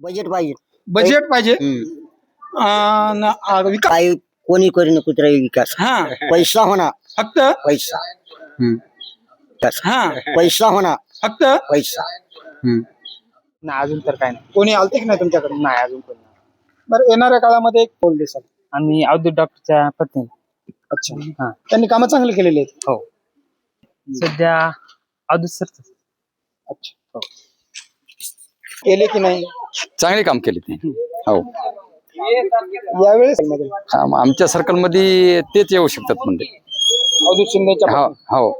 Budget पाहिजे. Budget पाहिजे? हम्म. अं, आ, विकास काही कोणी करीन कुत्रा विकास. हा. पैसा होणार फक्त? पैसा. विकास. हा. पैसा होणार फक्त? पैसा. नाही अजून तर काय नाही. कोणी आलते की नाही तुमच्याकडे? नाही अजून कोणी नाही. बरं येणाऱ्या काळामध्ये एक पोल देसाल आम्ही अवधूत डॉक्टरच्या पत्नी अच्छा. हा. त्यांनी कामं चांगली केलेली आहेत. हो. सध्या अवधूत सर अच्छा. केले की नाही? चांगले काम केले ते. हो. यावेळेस आम- आमच्या सर्कलमध्ये तेच येऊ शकतात म्हणजे अवधूत शिंदेच्या हो हो.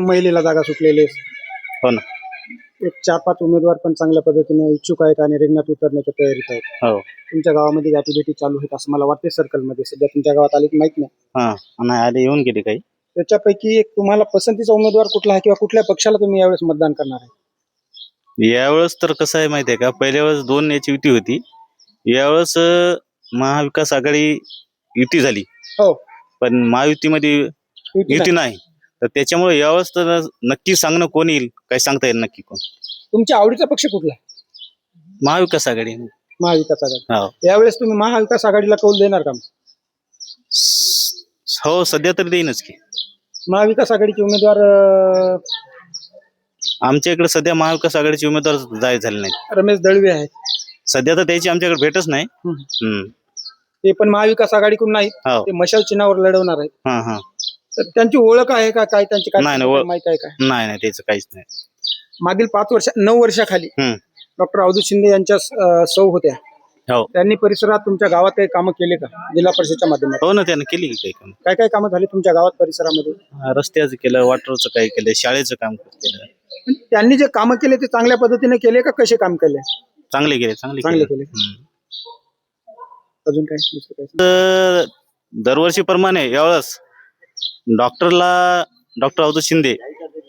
महिलेला जागा सुटलेली आहे. हो ना. एक चार पाच उमेदवार पण चांगल्या पद्धतीने इच्छुक आहेत आणि रिंगणात उतरण्याच्या तयारीत आहेत. हो. तुमच्या गावामध्ये गाठीभेटी चालू आहेत असं मला वाटते सर्कलमध्ये सध्या तुमच्या गावात आली की माहीत नाही. हा नाही आले येऊन गेले काही. त्याच्यापैकी एक तुम्हाला पसंतीचा उमेदवार कुठला आहे किंवा कुठल्या पक्षाला तुम्ही यावेळेस मतदान करणार आहे? यावेळेस तर कसं आहे माहितीये का? पहिल्या वेळेस दोन याची युती होती. यावेळेस अं, महाविकास आघाडी युती झाली. हो. पण महायुतीमध्ये युती युती नाही. नाही. तर त्याच्यामुळे यावेळेस तर नक्की सांगणं कोण येईल? काही सांगता येईल नक्की कोण? तुमच्या आवडीचा पक्ष कुठला? आहे महाविकास आघाडी. महाविकास आघाडी. हो. यावेळेस तुम्ही महाविकास आघाडीला कौल देणार का हो सध्या तर देईनच की. महाविकास आघाडीचे उमेदवार अं, आमच्या इकडे सध्या महाविकास आघाडीचे उमेदवार जाहीर झाले नाहीत. रमेश दळवे आहेत. सध्या तर त्याची आमच्याकडे भेटच नाही. हम्म. हम्म. ते पण महाविकास आघाडीकडून नाहीत हो. ते मशाल चिन्हावर लढवणार आहेत. हा हा. तर त्यांची ओळख आहे का? काय त्यांची काय नाही, नाही, ओळख- माहिती आहे का? नाही नाही त्याचं काहीच नाही. मागील पाच वर्ष नऊ वर्षाखाली हम्म. डॉक्टर अवधूत शिंदे यांच्या अं, सौ होत्या. हो. त्यांनी परिसरात तुमच्या गावात काही कामं केले का? जिल्हा परिषदच्या माध्यमातून? हो ना त्यानं केली की काही काम. काय काय कामं झाली तुमच्या गावात परिसरामध्ये? हा, रस्त्याचं केलं वॉटरचं काही केलं शाळेचं काम केलं. पण त्यांनी जे कामं केले ते चांगल्या पद्धतीने केले का कसे काम केले? चांगले केले चांगले चांगले केले. हम्म. अजून काय दुसरं काय? तर दरवर्षीप्रमाणे यावेळेस डॉक्टरला डॉक्टर अवधूत शिंदे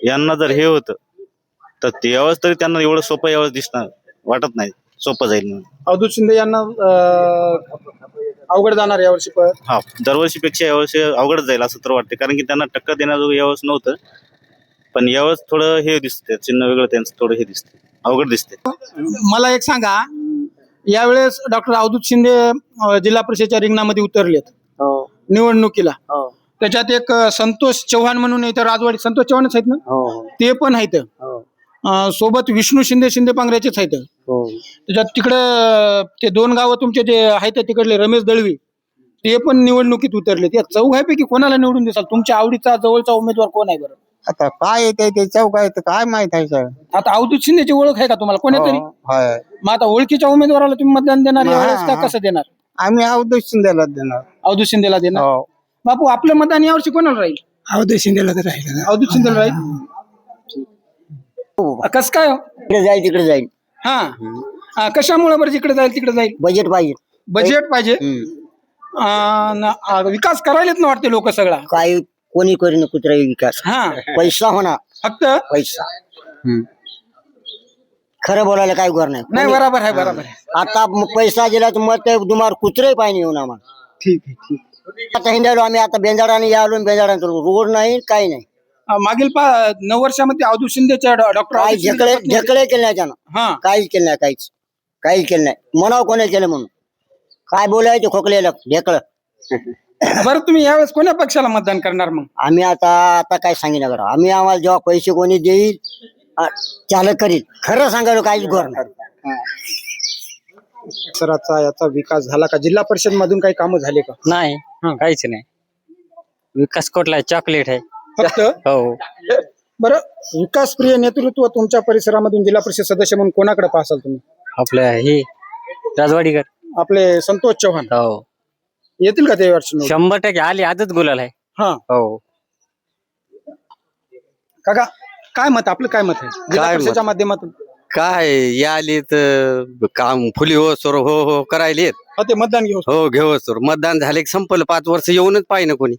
यांना जर हे होतं तर ते यावेळेस तरी त्यांना एवढं सोपं यावेळेस दिसणार वाटत नाही. सोपं जाईल म्हणून. अवधूत शिंदे यांना अं, अवघड जाणार यावर्षी पण हा दरवर्षीपेक्षा यावर्षी अवघड जाईल असं तर वाटते कारण की त्यांना टक्कर देण्याजोगं यावेळेस नव्हतं. पण यावेळेस थोडं हे दिसतंय चिन्ह वेगळं त्यांचं थोडं हे दिसतंय. अवघड दिसते मला एक सांगा यावेळेस डॉक्टर अवधूत शिंदे अं, जिल्हा परिषदेच्या रिंगणामध्ये उतरलेत. हो. निवडणुकीला. हो. त्याच्यात एक अं, संतोष चव्हाण म्हणून इथं राजवाडी संतोष चव्हाणच आहेत ना? हो. ते पण आहेत. हो. अं, सोबत विष्णू शिंदे शिंदे पांगऱ्याचेच आहेत. हो. त्याच्यात तिकडे ते दोन गावं तुमचे जे आहेत तिकडले रमेश दळवी ते पण निवडणुकीत उतरले. त्या चौघापैकी कोणाला निवडून देसाल? तुमच्या आवडीचा जवळचा उमेदवार कोण आहे बरं? आता काय येते ते चौक आहे काय माहीत आहे सर? आता अवधूत शिंदेची ओळख आहे का तुम्हाला? कोणीतरी होय. मग आता ओळखीच्या उमेदवाराला तुम्ही मतदान देणार हा, यावेळेस का हा. कसं देणार? आम्ही अवधूत शिंदेला देणार. अवधूत शिंदेला देणार? हो. बापू आपलं मतदान यावर्षी कोणाला राहील? अवधूत शिंदेला तर राहिलं. अवधूत शिंदेला राहील? कस काय हो? इकडे जाईल तिकडे जाईल. हा. हा, कशामुळे बरं जिकडे जाईल तिकडे जाईल? बजेट पाहिजे. बजेट पाहिजे? आ, विकास करायलाच ना वाटते लोक सगळा? काही कोणी करीन कुत्रा विकास. हा. पैसा होणार फक्त? पैसा. खरं बोलायला काय कर नाही. नाही बरोबर आहे बरोबर आहे. आता म- पैसा दिला तर मग ते तुम्हाला कुत्रे पाहिजे येऊन आम्हाला ठीक आहे ठीक आता हिंडायलो आम्ही आता बेंजाडाने यालो बेंजाडाने रोड नाही काही नाही. मागील पा नऊ वर्षामध्ये अवधूत शिंदेच्या डॉक्टर काही ढेकळे ढेकळे केले नाही त्यानं. हा. काहीच केलं नाही काहीच. काहीच केलं नाही. म्हणावं कोणी केलं म्हणून? काय बोलायचं खोकलेलं? ढेकळ. बरं तुम्ही यावेळेस कोण्या पक्षाला मतदान करणार मग? आम्ही आता आता काय सांगितलं करा आम्ही आम्हाला जेव्हा पैसे कोणी देईल अ, त्याला करील. खरं सांगायला काहीच गोर नाही. सराचा याचा विकास झाला का? जिल्हा परिषद मधून काही कामं झाले का? नाही काहीच नाही. विकास कोटला चॉकलेट आहे. फक्त हो. बरं विकास प्रिय नेतृत्व तुमच्या परिसरामधून जिल्हा परिषद सदस्य म्हणून कोणाकडे पाहसाल तुम्ही? आपलं हे राजवाडीकर. आपले संतोष चव्हाण. हो. येतील का ते वर्षी? शंभर टक्के. आली आजच गुलाल आहे. हा. हो. काका काय मत आपलं काय मत आहे? जिल्हा काय मत? परिषदच्या माध्यमातून. काय या आली तर काम फुली हो सर हो हो करायलेत. हा ते मतदान घेऊ. हो घेऊ सर. मतदान झाले की संपलं. पाच वर्ष येऊनच पाहिजे कोणी.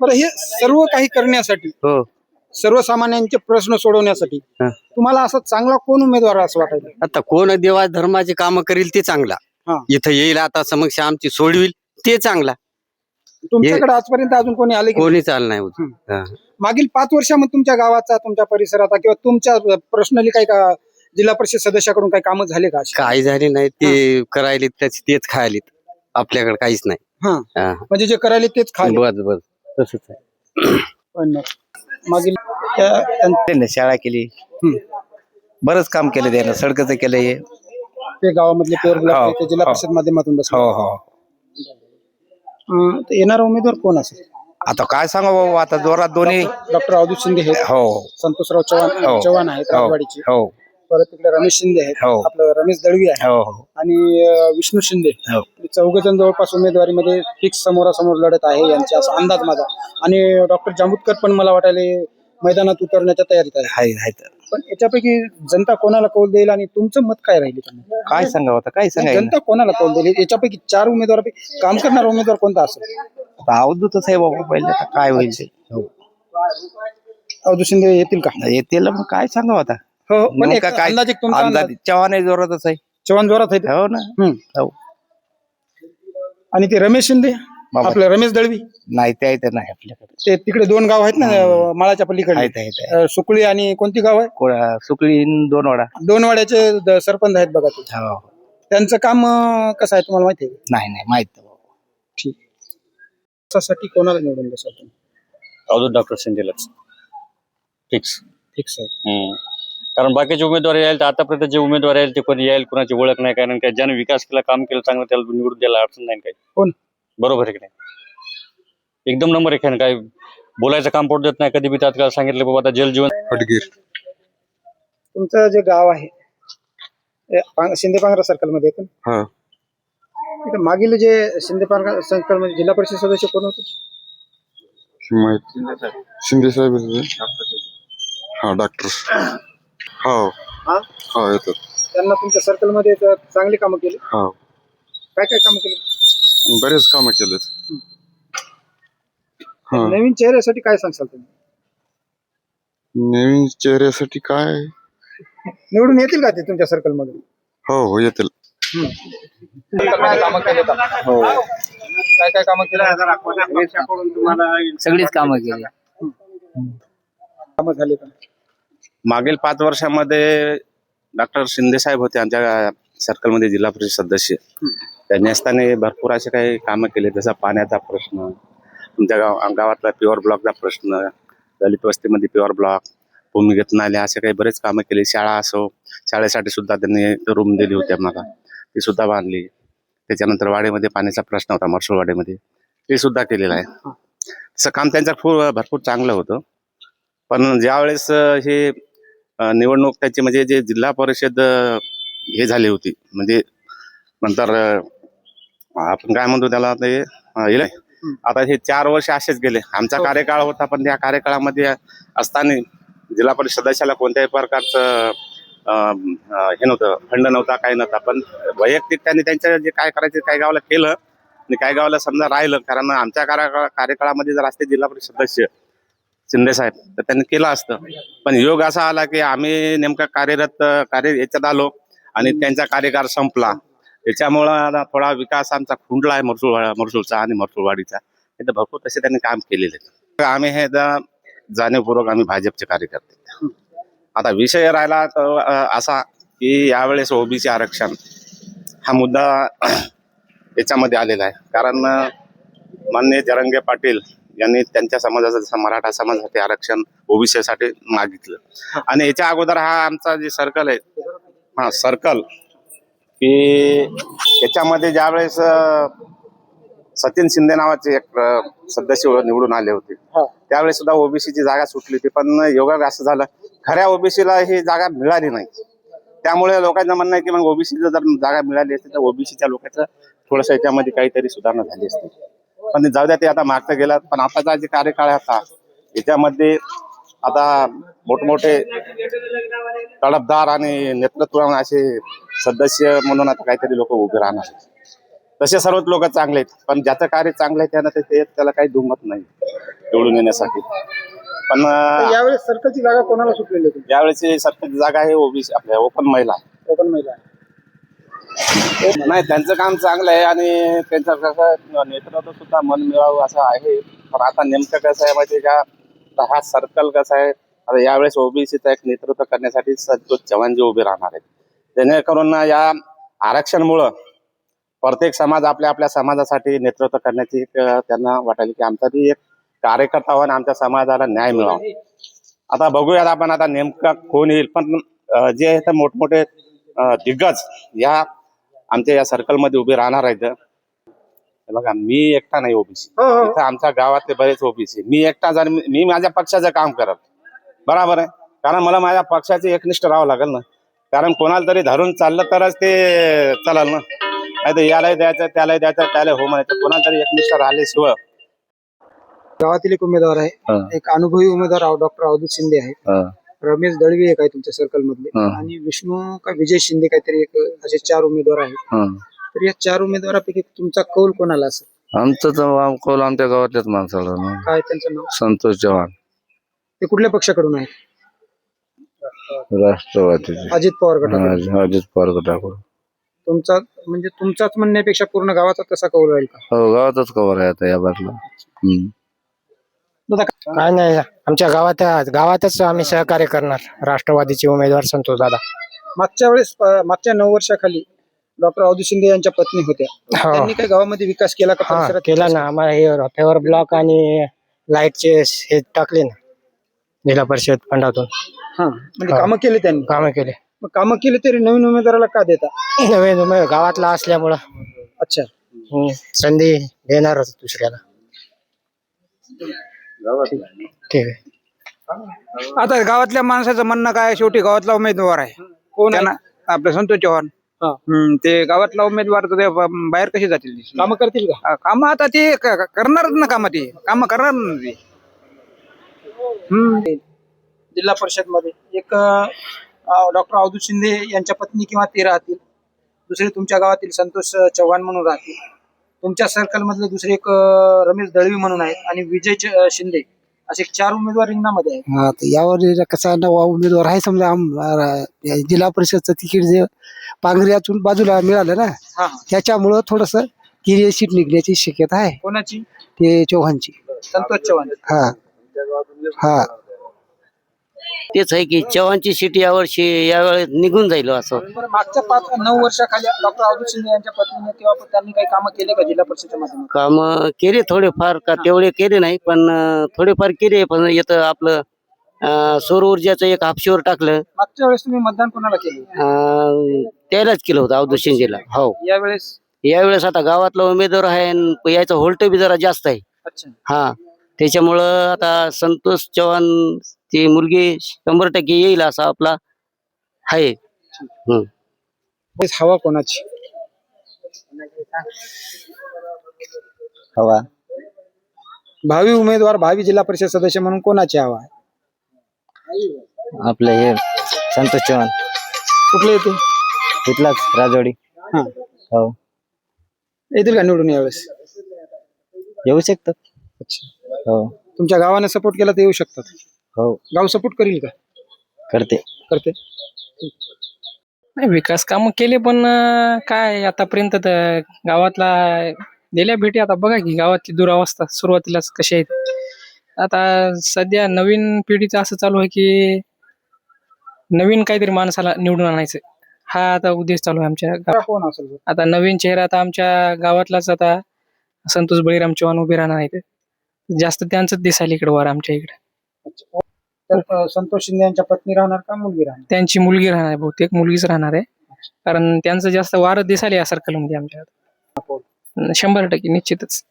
बरं हे सर्व काही करण्यासाठी हो सर्वसामान्यांचे प्रश्न सोडवण्यासाठी हा. तुम्हाला असं चांगला कोण उमेदवार असं वाटायला आता कोण देवा धर्माची कामं करील ते चांगला हा. इथं येईल आता समक्ष आमची सोडविल ते चांगला तुमच्याकडे आजपर्यंत अजून कोणी आले की कोणी चाल नाही होत. हा. मागील पाच वर्षामध्ये तुमच्या गावाचा तुमच्या परिसराचा किंवा तुमच्या पर्सनली काही का जिल्हा परिषद सदस्याकडून काही कामं झाले का अशी? काही झाले नाही ते करायले त्याच तेच खायलेत आपल्याकडे काहीच नाही हा हा. म्हणजे जे करायले तेच खाले बस बस तसंच आहे. पण मागील त्या- त्यां- त्यांनी शाळा केली. बरंच काम केलं त्यानं सडकचं केलंय. ते गावामधले पेर ब्लॉक हो, आहे, ते जिल्हा हो. परिषद माध्यमातून बसले. हो हो. अं, तर येणारा उमेदवार कोण असेल? आता काय सांगा बाबा आता जोरात दोन्ही डॉक्टर अवधूत शिंदे आहेत हो. संतोषराव चव्हाण हो. चव्हाण आहेत हो. राजवाडीचे. हो. परत तिकडे रमेश शिंदे आहेत. हो. आपलं रमेश दळवी आहे. हो हो. आणि अं, विष्णू शिंदे. हो. चौघ जण जवळपास उमेदवारीमध्ये फिक्स समोरासमोर लढत आहे यांचा असा अंदाज माझा. आणि डॉक्टर जांबुतकर पण मला वाटायला मैदानात उतरण्याच्या तयारीत आहे. हाय हाय तर. पण याच्यापैकी जनता कोणाला कौल देईल आणि तुमचं मत काय राहील याच्यामध्ये? काय सांगावं आता? काय सांगायचं? जनता कोणाला कौल देईल? याच्यापैकी चार उमेदवारापैकी काम करणारा उमेदवार कोणता असेल? आता अवधूतच आहे बाबा पहिले आता काय होईल ते? हो. अवधूत शिंदे येतील का? येतील मग काय सांगावं आता? हो हो. पण एक नेमका काय? अंदाजे तुमचा अंदाज अंदाज? चव्हाण आहे जोरातच आहे. चव्हाण जोरात आहेत हो ना. हम्म. हो. आणि ते रमेश शिंदे? बाबा. आपलं रमेश दळवी? नाही ते आहे तर नाही आपल्याकडे. ते तिकडे दोन गाव आहेत ना अं, माळाच्या पलीकडे आहेत आहेत आहेत. अं, सुकळी आणि कोणती गाव आहे? कोळा- सुकळी न दोन वाडा दोन वाड्याचे द- सरपंच आहेत बघा ते. हो. त्यांचं काम अं, कसं आहे तुम्हाला माहिती आहे? नाही नाही माहीत नाही बाबा. ठीक. त्यासाठी कोणाला निवडून देसाल तुम्ही? अवधूत डॉक्टर शिंदेलाच. फिक्स फिक्स आहे. कारण बाकीचे उमेदवार यायला तर आतापर्यंत जे उमेदवार यायला ते कोणी यायला कोणाची ओळख नाही कारण काय ज्याने विकास केला काम केलं चांगलं त्याला निवडून द्यायला अडचण नाही काही कोण? बरोबर आहे की नाही एकदम नंबर एक आहे ना काय बोलायचं काम पडू देत नाही कधी बी तात्काळ सांगितलं बाबा आता जल जीवन खडगीर तुमचं जे गाव आहे हे शिंदे पांगरा सर्कलमध्ये येतं ना? हा इथं मागील जे शिंदे पांगरा सर्कलमध्ये जिल्हा परिषद सदस्य कोण होते माहीत शिंदे साहेब? हा डॉक्टर हो. हा? हा येतात. त्यांना तुमच्या सर्कलमध्ये चांगली कामं केली. हा. काय काय कामं केली? बरेच कामं केलेत. हा. नवीन चेहऱ्यासाठी काय सांगसाल तुम्ही? नवीन चेहऱ्यासाठी काय? निवडून येतील का ते तुमच्या सर्कल मधून? हो हो येतील. काय कामं केले हो. काय काय कामं केली? सगळीच कामं केली. कामं झाली का? मागील पाच वर्षामध्ये डॉक्टर शिंदे साहेब होते आमच्या सर्कलमध्ये जिल्हा परिषद सदस्य. त्यांनी असताना भरपूर असे काही कामं केले जसं पाण्याचा प्रश्न तुमच्या गाव गावातला प्युअर ब्लॉकचा प्रश्न दलित वस्तीमध्ये प्युअर ब्लॉक भूमिगत नाले असे काही बरेच कामं केली. शाळा असो शाळेसाठी सुद्धा त्यांनी रूम दिली होती आम्हाला. ती सुद्धा बांधली. त्याच्यानंतर वाडेमध्ये पाण्याचा प्रश्न होता मरसूळ वाडेमध्ये ते सुद्धा केलेलं आहे. तसं काम त्यांचं खूप भरपूर चांगलं होतं. पण ज्यावेळेस हे निवडणूक त्याची म्हणजे जे जिल्हा परिषद हे झाली होती. म्हणजे नंतर आपण काय म्हणतो त्याला ते हे. आता हे चार वर्ष असेच गेले. आमचा कार्यकाळ होता पण त्या कार्यकाळामध्ये असताना जिल्हा परिषद सदस्याला कोणत्याही प्रकारचं हे नव्हतं फंड नव्हता काही नव्हता. पण वैयक्तिक त्यांनी त्यांच्या जे काय करायचे काही गावाला केलं. आणि काही गावाला समजा राहिलं. कारण आमच्या कार्यकाळ कार्यकाळामध्ये जर असते जिल्हा परिषद सदस्य शिंदे साहेब तर त्यांनी केलं असतं. पण योग असा आला की आम्ही नेमका कार्यरत कार्य याच्यात आलो आणि त्यांचा कार्यकाळ संपला. त्याच्यामुळं आता थोडा विकास आमचा खुंडला आहे मरसूळ मरसूळचा आणि मरसूळवाडीचा इथं भरपूर तसे त्यांनी काम केलेले. आहेत. आम्ही हे द- जाणीवपूर्वक आम्ही भाजपचे कार्यकर्ते. आता विषय राहिला तर असा की यावेळेस ओबीसी आरक्षण हा मुद्दा याच्यामध्ये आलेला आहे. कारण अं, माननीय जरंगे पाटील यांनी त्यांच्या समाजाचं जसं मराठा समाजासाठी आरक्षण ओबीसी साठी मागितलं. आणि याच्या अगोदर हा आमचा जे सर्कल आहे हा सर्कल की याच्यामध्ये ज्यावेळेस सचिन शिंदे नावाचे एक सदस्य निवडून आले होते. त्यावेळेस सुद्धा ओबीसीची जागा सुटली होती पण योगा असं झालं खऱ्या ओबीसीला ही जागा मिळाली नाही. त्यामुळे लोकांचं म्हणणं आहे की मग ओबीसीला जर जागा मिळाली असती तर ओबीसीच्या लोकांचं थोडंसं याच्यामध्ये काहीतरी सुधारणा झाली असती. पण जाऊ द्या ते आता मागचं गेलं पण आताचा जे कार्यकाळ आहे आता याच्यामध्ये आता मोठमोठे तडफदार आणि नेतृत्व असे सदस्य म्हणून आता काहीतरी लोक उभे राहणार तसे सर्वच लोक चांगले आहेत. पण ज्याचं कार्य चांगलं आहे त्यानं ते- त्याला काही दुमत नाही निवडून येण्यासाठी. पण यावेळेस सर्कलची जागा कोणाला सुटलेली होती? यावेळेची सरकारची जागा आहे ओबीसी आपल्या ओपन महिला. ओपन महिला. नाही त्यांचं काम चांगलं आहे आणि त्यांचं कसं नेतृत्व सुद्धा मन मिळावं असं आहे. पण आता नेमकं कसं आहे माहिती का? हा सर्कल कसा आहे? आता यावेळेस ओबीसीचा एक नेतृत्व करण्यासाठी संतोष चव्हाण जे उभे राहणार आहेत. जेणेकरून या आरक्षणमुळं प्रत्येक समाज आपल्या आपल्या समाजासाठी नेतृत्व करण्याची त्यांना वाटायला की आमचा बी एक कार्यकर्ता व्हावा आणि आमच्या समाजाला न्याय मिळावा. आता बघूयात आपण आता नेमका कोण येईल. पण जे आहेत मोठमोठे दिग्गज या आमच्या या सर्कलमध्ये उभे राहणार आहेत. हे बघा मी एकटा नाही ओबीसी. इथं आमच्या गावातले बरेच ओबीसी मी एकटा जर मी मी माझ्या पक्षाचं काम करत. बरोबर आहे? कारण मला माझ्या पक्षाचे एकनिष्ठ राहावं लागेल ना. कारण कोणाला तरी धरून चाललं तरच ते चालेल ना. नाही तर यालाही द्यायचं त्यालाही द्यायचं त्याला हो म्हणायचं. कोणाला तरी एकनिष्ठ राहिल्याशिवाय. गावातील एक उमेदवार आहे. एक अनुभवी उमेदवार डॉक्टर अवधूत शिंदे आहे. रमेश दळवी एक आहे तुमच्या सर्कल मधले? आणि विष्णू का विजय शिंदे काहीतरी एक असे चार उमेदवार आहेत. तर या चार उमेदवारापैकी तुमचा कौल कोणाला असेल? आमचं तर कौल आमच्या गावातल्याच माणसाला ना. काय त्यांचं नाव? संतोष चव्हाण. ते कुठल्या पक्षाकडून आहे राष्ट्रवादीचे. अजित पवार गटाकडून. हा, अजित पवार गटाकडून. तुमचा म्हणजे तुमचाच म्हणण्यापेक्षा पूर्ण गावाचा तसा कौल राहील का? हो गावातच कवर आहे आता या बाजूला. हम्म. काय नाही आमच्या गावात गावातच आम्ही सहकार्य करणार. राष्ट्रवादीचे उमेदवार संतोष दादा. मागच्या वेळेस अं, मागच्या नऊ वर्षाखाली डॉक्टर अवधूत शिंदे यांच्या पत्नी होत्या. त्यांनी काही गावामध्ये विकास केला का हा परिसरात केला? ना. आम्हाला हे फेवर ब्लॉक आणि लाईटचे हे टाकले ना. जिल्हा परिषद फंडातून. हा म्हणजे कामं केले त्यांनी? कामं केले. मग कामं केले तरी नवीन उमेदवाराला का देता? नवीन उमेद गावातला असल्यामुळं. अच्छा. हम्म, संधी देणारच दुसऱ्याला. ठीक. आहे आता गावातल्या माणसाचं म्हणणं काय शेवटी गावातला उमेदवार आहे. कोण आहे? त्यांना आपलं संतोष चव्हाण. हा. हम्म, ते गावातला उमेदवार तर ते ब- बाहेर कसे जातील? कामं करतील का? काम आता ते क- क- करणारच ना काम ते. काम करणार ना ते. हम्म. जिल्हा परिषदमध्ये एक डॉक्टर अवधूत शिंदे यांच्या पत्नी किंवा ते राहतील. दुसरे तुमच्या गावातील संतोष अं, चव्हाण म्हणून राहतील. तुमच्या सर्कल मधले दुसरे एक अं, रमेश दळवी म्हणून आहेत आणि विजय अं, शिंदे. असे चार उमेदवार रिंगणामध्ये आहेत. हा तर यावर कसा नवा उमेदवार आहे समजा आम- जिल्हा परिषदचं तिकीट जे पांगऱ्यातून बाजूला मिळालं ना हा हा. त्याच्यामुळं थोडस किरिय सीट निघण्याची शक्यता आहे. कोणाची? ते चौहानची. संतोष चव्हाण. हा. हा. तेच आहे की चव्हाणची सीट यावर्षी यावेळेस निघून जाईल असं. मागच्या पाच नऊ वर्षाखाली डॉक्टर अवधूत शिंदे यांच्या पत्नीने तेव्हा पण त्यांनी काही कामं केले का जिल्हा परिषदेच्या माध्यमातून? काम केले थोडेफार का तेवढे केले नाही पण अं, थोडेफार केले पण येतं आपलं अं, सौर ऊर्जाचं एक हापशीवर टाकलं. मागच्या वेळेस तुम्ही मतदान कोणाला केले? अं, त्यालाच केलं होतं अवधूत शिंदेला. हो. यावेळेस? यावेळेस आता गावातला उमेदवार आहे आणि याचा होल्ट बी जरा जास्त आहे. अच्छा. हा. त्याच्यामुळं आता संतोष चव्हाण ती मुलगी शंभर टक्के येईल असा आपला आहे. तेच हवा कोणाची? हवा. भावी उमेदवार भावी जिल्हा परिषद सदस्य म्हणून कोणाची हवा आहे? आपलं हे संतोष चव्हाण. कुठले येते? तिथलाच राजवाडी. हा. हो. येतील का निवडून यावेळेस? येऊ शकतात. अच्छा. हो. तुमच्या गावाने सपोर्ट केला तर येऊ शकतात. हो. गाव सपोर्ट करील का? करते. करते. नाही विकास काम केले पण अं, काय आतापर्यंत तर गावातला दिल्या भेटी. आता बघा की गावातली दुरावस्था सुरुवातीलाच कशी आहेत आता सध्या नवीन पिढीचं असं चालू आहे की नवीन काहीतरी माणसाला निवडून आणायचं. हा आता उद्देश चालू आहे आमच्या गावात. कोण असेल बरं? आता नवीन चेहरा आता आमच्या गावातलाच आता संतोष बळीराम चव्हाण उभे राहणार आहेत. जास्त त्यांचंच दिसायला इकडे वर आमच्या इकडे. तर संतोष शिंदे यांच्या पत्नी राहणार का मुलगी राहणार? त्यांची मुलगी राहणार आहे बहुतेक मुलगीच राहणार आहे. कारण त्यांचं जास्त वारं दिसायला या सर्कलमध्ये आमच्या शंभर टक्के निश्चितच.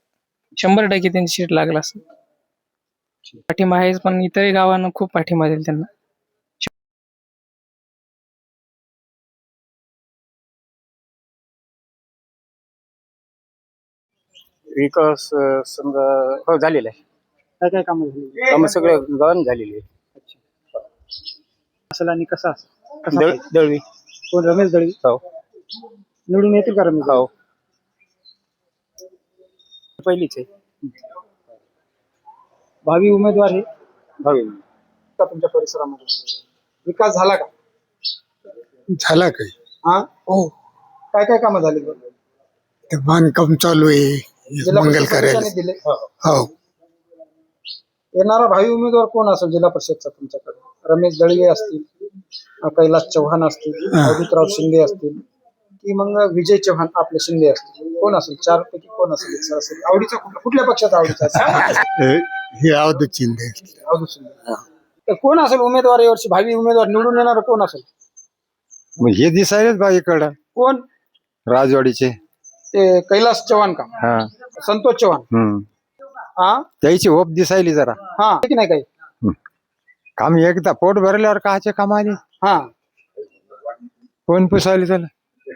शंभर टक्के त्यांची सीट लागला असं पाठिंबा आहेच पण इतरही गावांना खूप पाठिंबा देईल त्यांना. विकास समजा हो झालेला आहे. काय काय कामं झाली? कामं सगळं गळण झालेली असेल आणि कसा असेल कसा आहे पाहिजे? दळवी. कोण रमेश दळवी? हो. निवडून येतील का रमेश दळवी? हो. पहिलीच. आहे भावी उमेदवार हे? भावी. का तुमच्या परिसरामध्ये? विकास झाला का? झाला काय हा? हो. काय काय कामं झाली? बरं? ते बांधकाम चालू आहे. जिल्हा मंगल परिषद कार्यालय. सदस्याने दिले? हो. येणारा भावी उमेदवार कोण असेल जिल्हा परिषदचा तुमच्याकडे? रमेश दळवे असतील कैलास चव्हाण असतील अवधूतराव शिंदे असतील की मग विजय चव्हाण आपले शिंदे असतील. कोण असेल? चार पैकी कोण असेल? सरासरी आवडीचा कुठला? कुठल्या पक्षाचा आवडीचा असेल? हे अवधूत शिंदे. अवधूत शिंदे. तर कोण असेल उमेदवार यावर्षी? भावी उमेदवार निवडून येणार कोण असेल? मग हे दिसायलेच बा इकडं कोण? राजवाडीचे. ते कैलास चव्हाण का? हा. संतोष चव्हाण. हम्म. हा त्याची होप दिसायली जरा. हा. की नाही काही. काम एकदा पोट भरल्यावर काचे काम आले हा. कोण पुसायले त्याला?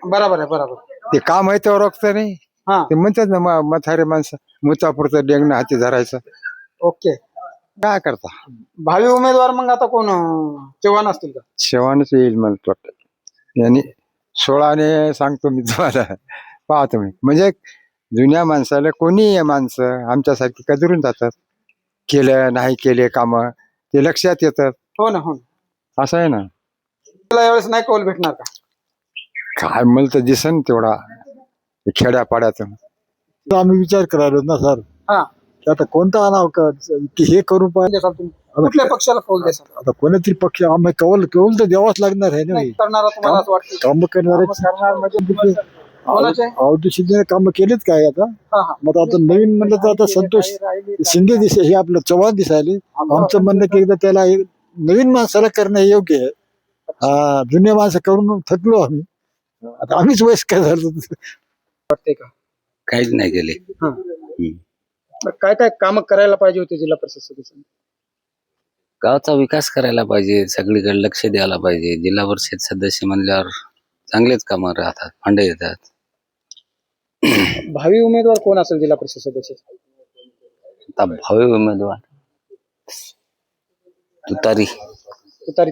बरोबर आहे बरोबर. ते काम आहे तेव्हा रोखत नाही. हा. ते म्हणतात ना म- म्हातारे माणसं मुचापुरचं डेंगणं हाती धरायचं. ओके. काय करता? भावी उमेदवार मग आता कोण अं, चव्हाण असतील का? शेवानच येईल मला वाटतं. आणि सोळाने सांगतो मी तुम्हाला. पहा तुम्ही. म्हणजे जुन्या माणसाला कोणी माणसं आमच्यासारखी कदरून जातात. केलं नाही केले काम. ते लक्षात येतात. हो ना हो ना. असं आहे ना? त्याला यावेळेस नाही कौल भेटणार का? काय मला तर दिसन तेवढा. खेड्यापाड्यातून आम्ही विचार करायलो ना सर. हा. आता कोणता आणाव का? की हे करू पाहिजे देसाल तुम्ही. कुठल्या पक्षाला कौल देसाल आता कोणतरी पक्ष आम्ही कौल कौल तर द्यावाच लागणार आहे ना नाही करणारा तुम्हाला असं वाटतं. काम करणारे करणार म्हणजे कोणाचे शिंदे काम केलेच काय आता? हा हा. मग आता नवीन म्हणलं तर आता संतोष शिंदे दिसे हे आपलं चव्हाण दिसायले. आमचं म्हणणं की एकदा त्याला एक नवीन माणसाला करणं हे योग्य आहे. हा जुन्या माणसं करून थकलो आम्ही. आता आम्हीच वयस्कर झालो. वाटते का? काहीच नाही केले. काय काय काम करायला पाहिजे होते जिल्हा परिषद गावचा विकास करायला पाहिजे सगळीकडे लक्ष द्यायला पाहिजे. जिल्हा परिषद सदस्य म्हणल्यावर चांगलेच कामं राहतात फंड येतात. भावी उमेदवार कोण असेल जिल्हा परिषद सदस्य? आता भावी उमेदवार? तुतारी.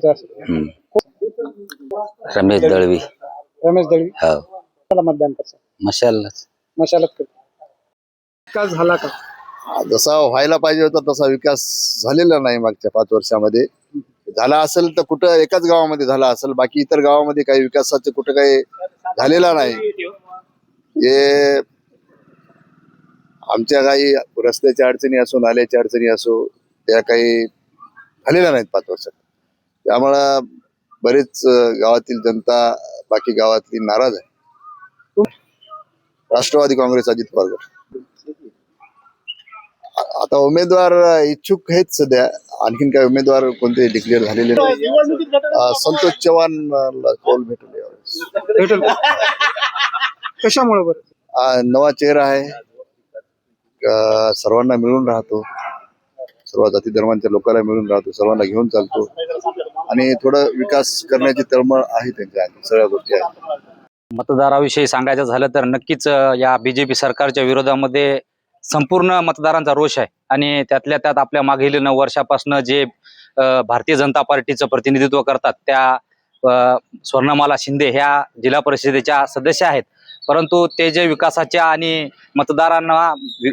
असेल. हम्म. रमेश दळवी. रमेश दळवी. हो. त्याला मतदान करसा मशालच. मशालत कर विकास झाला का? जसा व्हायला पाहिजे होता तसा विकास झालेला नाही मागच्या पाच वर्षामध्ये. झाला असेल तर कुठं एकाच गावामध्ये झाला असेल बाकी इतर गावामध्ये काही विकासाचं कुठं काही झालेला नाही. हे आमच्या काही रस्त्याच्या अडचणी असो नाल्याच्या अडचणी असो त्या काही झालेल्या नाहीत पाच वर्षात. त्यामुळं बरेच गावातील जनता बाकी गावातली नाराज आहे. राष्ट्रवादी काँग्रेस अजित पवार आता उमेदवार इच्छुक आहेत सध्या. आणखीन काही उमेदवार कोणते डिक्लेअर झालेले नाही अं, संतोष चव्हाण कौल भेटले. भेटेल? कशामुळे बरं? नवा चेहरा आहे. अं, सर्वांना मिळून राहतो. सर्व जाती धर्मांच्या लोकांना मिळून राहतो. सर्वांना घेऊन चालतो. आणि थोडं विकास करण्याची तळमळ आहे त्यांच्या. सगळ्या गोष्टी आहेत. मतदाराविषयी सांगायचं झालं तर नक्कीच अ, या बीजेपी सरकारच्या विरोधामध्ये संपूर्ण मतदारांचा रोष आहे. आणि त्यातल्या त्यात आपल्या मागील नऊ वर्षापासून जे भारतीय जनता पार्टीचं प्रतिनिधित्व करतात त्या स्वर्णमाला शिंदे ह्या जिल्हा परिषदेच्या सदस्य आहेत. परंतु ते जे विकासाच्या आणि मतदारांना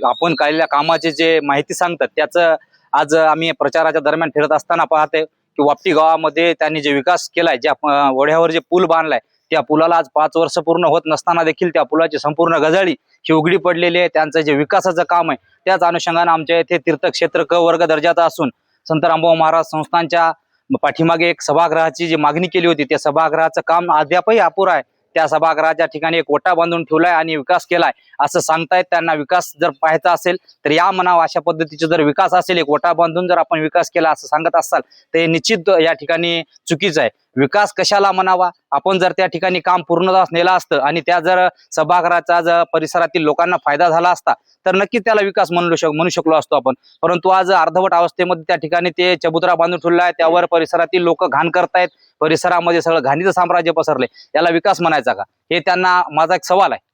आपण केलेल्या कामाचे जे माहिती सांगतात त्याचं आज आम्ही प्रचाराच्या दरम्यान फिरत असताना पाहते की वापटी गावामध्ये त्यांनी जे विकास केलाय ज्या वढ्यावर जे पूल बांधलाय त्या पुलाला आज पाच वर्ष पूर्ण होत नसताना देखील त्या पुलाची संपूर्ण गजाळी ही उघडी पडलेली आहे. त्यांचं जे विकासाचं काम आहे त्याच अनुषंगाने आमच्या येथे तीर्थक्षेत्र क वर्ग दर्जाचा असून संत रामभाऊ महाराज संस्थांच्या पाठीमागे एक सभागृहाची जी मागणी केली होती त्या सभागृहाचं काम अद्यापही अपुरं आहे. त्या सभागृहाच्या ठिकाणी एक ओटा बांधून ठेवलाय आणि विकास केलाय. असं सांगतायत त्यांना विकास जर पाहायचा असेल तर या मनाव अशा पद्धतीचा जर विकास असेल एक ओटा बांधून जर आपण विकास केला असं सांगत असाल तर हे निश्चित या ठिकाणी चुकीचं आहे. विकास कशाला म्हणावा? आपण जर त्या ठिकाणी काम पूर्णदास नेलं असतं आणि त्या जर सभागृहाचा जर परिसरातील लोकांना फायदा झाला असता तर नक्कीच त्याला विकास म्हणू शक म्हणू शकलो असतो आपण. परंतु आज अर्धवट अवस्थेमध्ये त्या ठिकाणी ते चबुतरा बांधून ठेवला आहे त्यावर परिसरातील लोक घाण करतायत परिसरामध्ये सगळं घाणीचं साम्राज्य पसरले याला विकास म्हणायचा का? हे त्यांना माझा एक सवाल आहे.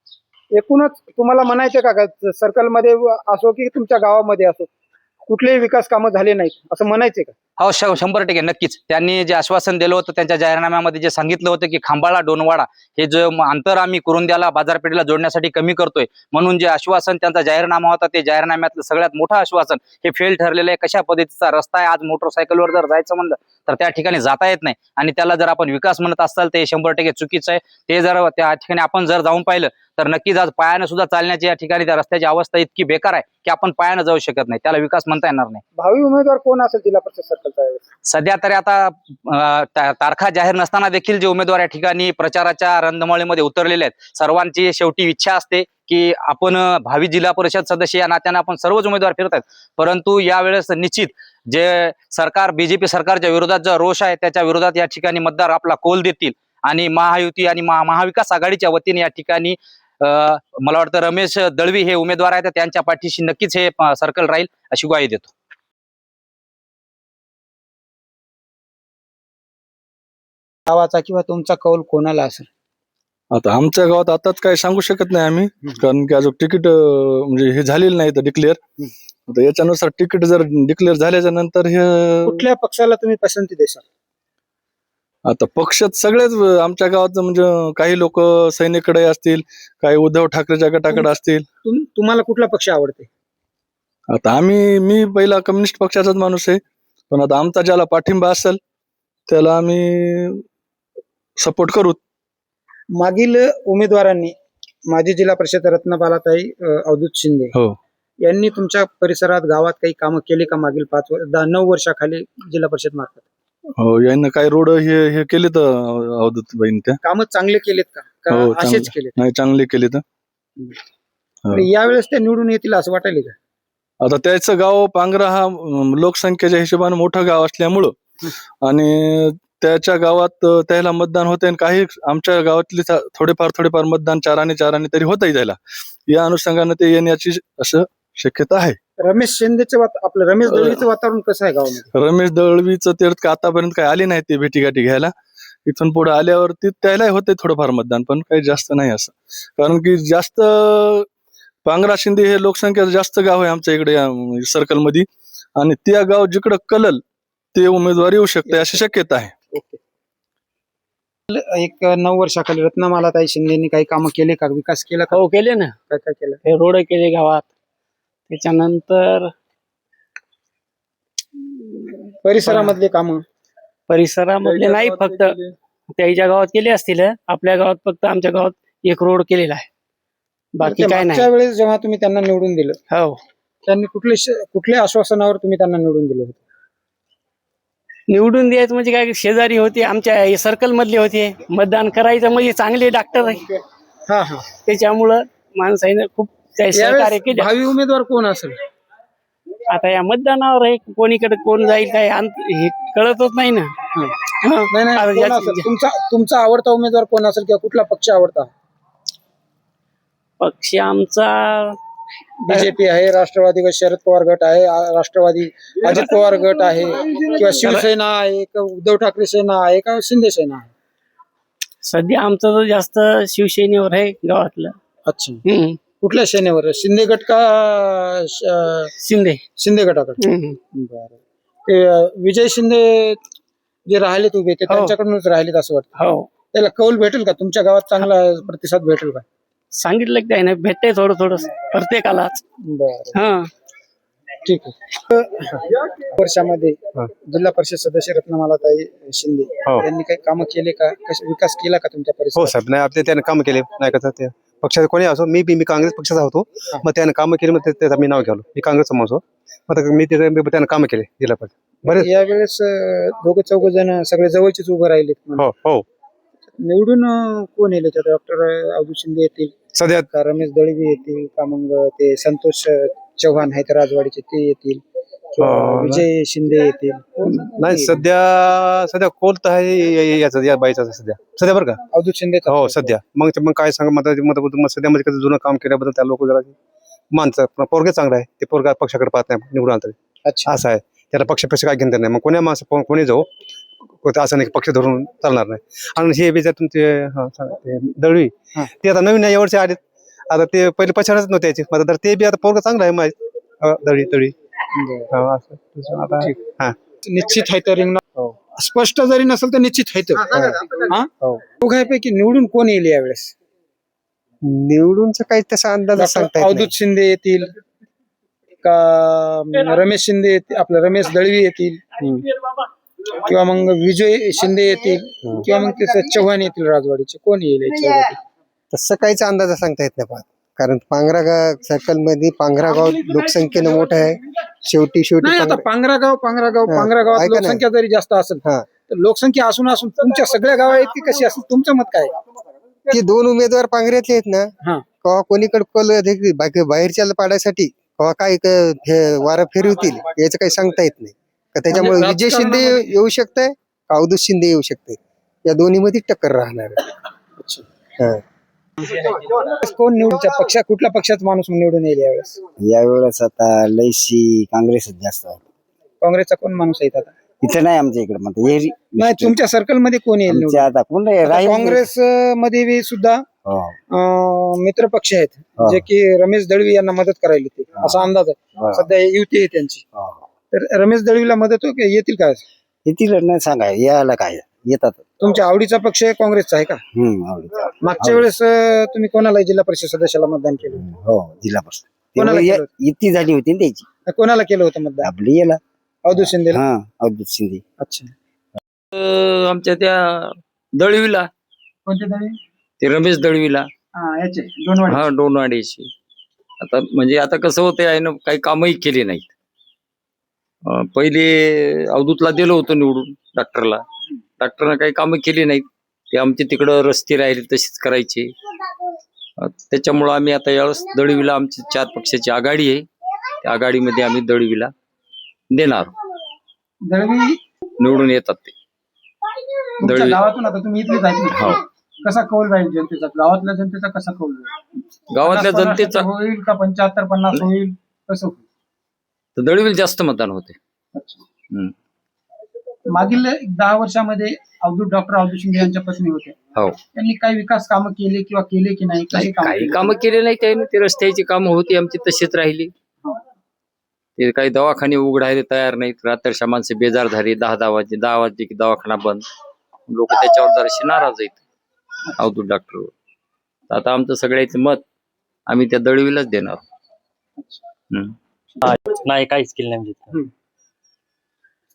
एकूणच तुम्हाला म्हणायचं का? का सर्कलमध्ये असो की तुमच्या गावामध्ये असो कुठलेही विकास कामं झाले नाहीत असं म्हणायचे का? हो श- शंभर टक्के नक्कीच. त्यांनी जे आश्वासन दिलं होतं त्यांच्या जाहीरनाम्यामध्ये जे सांगितलं होतं की खांबाळा डोनवाडा हे जे अंतर आम्ही कुरुंद्याला बाजारपेठेला जोडण्यासाठी कमी करतोय म्हणून जे आश्वासन त्यांचा जाहीरनामा होता ते जाहीरनाम्यातलं सगळ्यात मोठं आश्वासन हे फेल ठरलेलं आहे. कशा पद्धतीचा रस्ता आहे? आज मोटरसायकलवर जर जायचं म्हणलं तर त्या ठिकाणी जाता येत नाही. आणि त्याला जर आपण विकास म्हणत असाल तर हे शंभर टक्के चुकीचं आहे. ते जर त्या ठिकाणी आपण जर जाऊन पाहिलं तर नक्कीच आज पायानं सुद्धा चालण्याची या ठिकाणी त्या रस्त्याची अवस्था इतकी बेकार आहे की आपण पायानं जाऊ शकत नाही. त्याला विकास म्हणता येणार नाही. भावी उमेदवार कोण असेल जिल्हा परिषद सध्या तरी आता तारखा जाहीर नसताना देखील जे उमेदवार या ठिकाणी प्रचाराच्या रंधमळीमध्ये उतरलेले आहेत सर्वांची शेवटी इच्छा असते की आपण भावी जिल्हा परिषद सदस्य या नात्याने आपण सर्वच उमेदवार फिरत आहेत. परंतु यावेळेस निश्चित जे सरकार बीजेपी सरकारच्या विरोधात जो रोष आहे त्याच्या विरोधात या ठिकाणी मतदार आपला कोल देतील. आणि महायुती आणि महा- महाविकास आघाडीच्या वतीने या ठिकाणी मला वाटतं रमेश दळवी हे उमेदवार आहेत त्यांच्या पाठीशी नक्कीच हे सर्कल राहील अशी ग्वाही देतो. गावाचा किंवा तुमचा कौल कोणाला असेल? आता आमच्या गावात आताच काय सांगू शकत नाही आम्ही कारण की अजून तिकीट म्हणजे हे झालेलं नाही तर डिक्लेअर आता याच्यानुसार तिकीट जर डिक्लेअर झाल्याच्यानंतर हे कुठल्या पक्षाला तुम्ही पसंती देसाल? आता पक्षात सगळेच आमच्या गावात म्हणजे काही लोक सैनिकडे असतील काही उद्धव ठाकरेच्या गटाकडे असतील. तुम- तुम्हाला कुठला पक्ष आवडते? आता आम्ही मी पहिला कम्युनिस्ट पक्षाचाच माणूस आहे पण आता आमचा ज्याला पाठिंबा असेल त्याला आम्ही सपोर्ट करू? मागील उमेदवारांनी माजी जिल्हा परिषद रत्नबालाताई अ, अवधूत शिंदे हो. यांनी तुमच्या परिसरात गावात काही कामं केली का मागील पाच वर्ष दहा नऊ वर्षाखाली जिल्हा परिषद मार्फत? हो यांना काही रोड हे हे केले तर अवधूत बहीण त्या? कामं चांगले केलेत का? का हो, असेच. केलेत? नाही चांगले केले तर हो. आणि यावेळेस ते निवडून येतील असं वाटायला का? आता त्याचं गाव पांगरा हा अं, लोकसंख्येच्या हिशोबाने मोठं गाव असल्यामुळं आणि त्याच्या गावात त्याला मतदान होते आणि काही आमच्या गावातले थोडेफार थोडेफार मतदान चाराने चाराने तरी होतही त्याला. या अनुषंगाने ते येण्याची असं शक्यता आहे. रमेश शिंदेचे आपलं रमेश दळवीचं वातावरण कसं आहे गावामध्ये? रमेश दळवीचं ते आतापर्यंत काही आले नाही ते भेटीगाठी घ्यायला. इथून पुढे आल्यावरती त्याला होते थोडंफार मतदान पण काही जास्त नाही असं. कारण की जास्त पांगरा शिंदे हे लोकसंख्या जास्त गाव आहे आमच्या इकडे सर्कलमध्ये आणि त्या गाव जिकडं कलल ते उमेदवार येऊ शकते अशी शक्यता आहे. एक नऊ वर्षाखाली रत्नमालाताई शिंदेनी काही कामं केले का? विकास केला का? हो केले ना. काय काय केलं? हे रोड केले गावात. त्याच्यानंतर परिसरामधले कामं? परिसरामधले नाही फक्त त्याच्या गावात केले असतील आपल्या गावात फक्त आमच्या गावात एक रोड केलेला आहे. बाकी काय मागच्या नाही वेळेस जेव्हा तुम्ही त्यांना निवडून दिलं हो. त्यांनी कुठले कुठल्या आश्वासनावर तुम्ही त्यांना निवडून दिलं होतं? निवडून द्यायचं म्हणजे काय शेजारी होते आमच्या सर्कल मधले होते. मतदान करायचं म्हणजे चांगले डॉक्टर आहे. हा हा. त्याच्यामुळं माणसाने खूप सहकार्य केले. भावी उमेदवार कोण असेल? आता या मतदानावर आहे कोणीकडे कोण जाईल काय हे कळतच नाही ना. हं. नाही कोण असेल? तुमचा तुमचा आवडता उमेदवार कोण असेल किंवा कुठला पक्ष आवडता? पक्ष आमचा बीजेपी आहे राष्ट्रवादी व शरद पवार गट आहे राष्ट्रवादी अजित पवार गट आहे किंवा शिवसेना आहे का उद्धव ठाकरे सेना आहे का शिंदे सेना आहे? सध्या आमचं तर जास्त शिवसेनेवर आहे गावातलं. अच्छा. हम्म. कुठल्या सेनेवर शिंदे गट का श- शिंदे. शिंदे गटाकडे? हम्म. बरं. ते अं, विजय शिंदे जे राहिलेत उभे ते त्यांच्याकडूनच राहिलेत असं वाटतं. हो. त्याला कौल भेटेल का? तुमच्या गावात चांगला प्रतिसाद भेटेल का? सांगितलं की काही नाही भेटते थोडं थोडं प्रत्येकालाच. बरं. हा. ठीक आहे. वर्षामध्ये जिल्हा परिषद सदस्य रत्नमालाताई शिंदे हो. यांनी काही कामं केले का? कसे विकास केला का तुमच्या हो परिसरात साहेब. नाही आपले त्याने काम केले. नाही कसं ते पक्षाचे कोणी असो मी बी मी काँग्रेस पक्षाचा होतो. मग त्याने कामं केली मग ते- त्याचं मी नाव घ्यालो मी काँग्रेसचा माणूस हो. मग आता मी त्याचं मी- त्यानं कामं केले जिल्हा परिषद. बरेच यावेळेस दोघे चौघ जण सगळे जवळचेच उभे राहिलेत. म्हणून. हो हो. निवडून अं, कोण येईल? डॉक्टर अवधूत शिंदे येतील. सध्या का रमेश दळवी येतील का मग ते संतोष चव्हाण आहेत राजवाडीचे ते येतील. किंवा अं, विजय शिंदे येतील. नाही? सध्या सध्या कोल तर आहे या- या- याचा या बाईचा सध्या. सध्या बरं का? अवधूत शिंदे हो सध्या. मग ते- मग काय सांग मग मग मग सध्या म्हणजे कसं जुनं काम केल्याबद्दल त्या लोक जरा माणसं पण पोरगे चांगलं आहे. ते पोरगा पक्षाकडे पाहत नाही निवडून आलं तरी. अच्छा. असं आहे. त्याला पक्ष पक्ष काय घेणं नाही. मग कोण्या माणसं कोणी जाऊ? को- असं नाही की पक्ष धरून चालणार नाही. आणि हे बी जर तुमचे हा, सांगा, ते दळवी हा. ते आता नवीन आहे, यावर्षी आलेत. आता ते पहिले पछाडच नव्हते याचे मग आता तर ते बी आता पोरगा चांगलं आहे माहीत अं, दळवी दळवी हा, असं. तसं आता हा. निश्चित आहे तर रिंगणात. स्पष्ट जरी नसेल तर निश्चित आहे तर. हा? दोघांपैकी निवडून कोण येईल यावेळेस? निवडूनचा काही तसा अंदाज सांगता येत नाही. अवधूत शिंदे येतील का रमेश शिंदे येतील आपलं रमेश दळवी येतील? किंवा मग विजय शिंदे येतील किंवा मग त्याचं चव्हाण येतील राजवाडीचे कोण येईल याच्यावरती? तसं काहीच अंदाज सांगता येत नाही पण कारण पांगरा गाव सर्कलमध्ये पांगरा गाव लोकसंख्येनं मोठं आहे शेवटी शेवटी नाही आता गाव पांगरा गाव हा, पांगरा गावात ऐका ना. लोकसंख्या जरी जास्त असेल हा. तर लोकसंख्या असून असून तुमच्या सगळ्या गावात इतकी कशी असेल तुमचं मत काय ते दोन उमेदवार पांगऱ्यातले आहेत ना हा. कवा कोणीकडे कल अधिक- बाकी बाहेरच्या पाडायसाठी कवा काय क- फे- वारा फिरवतील याचं काही सांगता येत नाही का त्याच्यामुळे म्हणजे विजय शिंदे राजकारणामध्ये- येऊ शकतंय का अवधूत शिंदे येऊ शकते या दोन्ही मध्ये टक्कर राहणार आहे. हा. कोण निवडच्या पक्ष कुठल्या पक्षाचा माणूस निवडून येईल यावेळेस यावेळेस आता लयशी काँग्रेसच जास्त आहे काँग्रेसचा कोण माणूस आहे आता इथं नाही आमच्या इकडे म्हणते एरी नाही तुमच्या सर्कलमध्ये कोण येईल निवडून? आता कोण नाही, आता राहील काँग्रेस अं, मध्ये बी सुद्धा हो. अं, मित्र पक्ष आहेत हा. जे की रमेश दळवी यांना मदत करायला ते असा अंदाज आहे हा. सध्या युती आहे त्यांची हो. तर रमेश दळवीला मदत हो की येतील का? येतील नाही सांगा यायला काय? येतात. तुमच्या आवडीचा पक्ष काँग्रेसचा आहे का? हम्म आवडीचं. मागच्या वेळेस अं, तुम्ही कोणाला जिल्हा परिषद सदस्याला मतदान केलं हो जिल्हा परिषद. कोणाला तेव्हा केलं या- युती झाली होती ना त्याची. कोणाला केलं होतं मतदान? आपली याला. अवधूत शिंदे हा अवधूत शिंदे. अच्छा. आमच्या त्या दळवीला. कोणते दळवी? ते रमेश दळवीला. हा याचे दोन वाडी हा डोनवाडीची आता म्हणजे आता कसं होतंय आहे ना काही कामही केली नाहीत. अं, पहिले अवधूतला दिलं होतं निवडून डॉक्टरला. डॉक्टरनं काही कामं केली नाहीत. ते आमचे तिकडं रस्ते राहिले तशीच करायचे. अं, त्याच्यामुळं आम्ही आता यावेळेस दळवीला आमची चार पक्षाची आघाडी आहे. त्या आघाडीमध्ये आम्ही दळवीला देणार. दळवी निवडून येतात ते. तुमच्या दळवी गावातून आता तुम्ही? हो. कसा कौल राहील जनतेचा? गावातल्या जनतेचा कसा कौल राहील? गावातल्या जनतेचा होईल का पंच्याहत्तर पन्नास होईल? कसं होईल? तर दळवीला जास्त मतदान होते. हम्म. मागील एक दहा वर्षामध्ये अवधूत डॉक्टर अवधूत शिंदे यांच्या पत्नी होते. हो. त्यांनी काही विकास कामं केले किंवा केले की नाही? कामं काही केली? कामं केले नाही त्याने. ते रस्त्याची कामं होती आमची तशीच राहिली. ते काही दवाखाने उघडायला तयार नाहीत. रात्रच्या माणसं बेजार झाली दहा दहा वाजले दहा वाजले की दवाखाना बंद. लोक त्याच्यावर जराशी नाराज आहेत अवधूत डॉक्टर आता आमचं सगळ्याचं मत आम्ही त्या दळवीलाच देणार. हम्म. नाही काहीच केलं नाही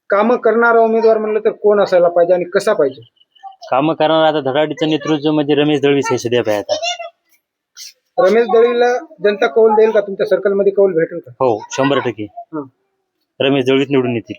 कामं करणारा उमेदवार म्हणलं तर कोण असायला पाहिजे आणि कसा पाहिजे? काम करणार आता धडाडीचं नेतृत्व म्हणजे रमेश दळवी हे सध्या पाहिजे आता रमेश दळवीला जनता कौल देईल का? तुमच्या सर्कलमध्ये कौल भेटेल का? हो शंभर टक्के. हं. रमेश दळवीच निवडून येतील.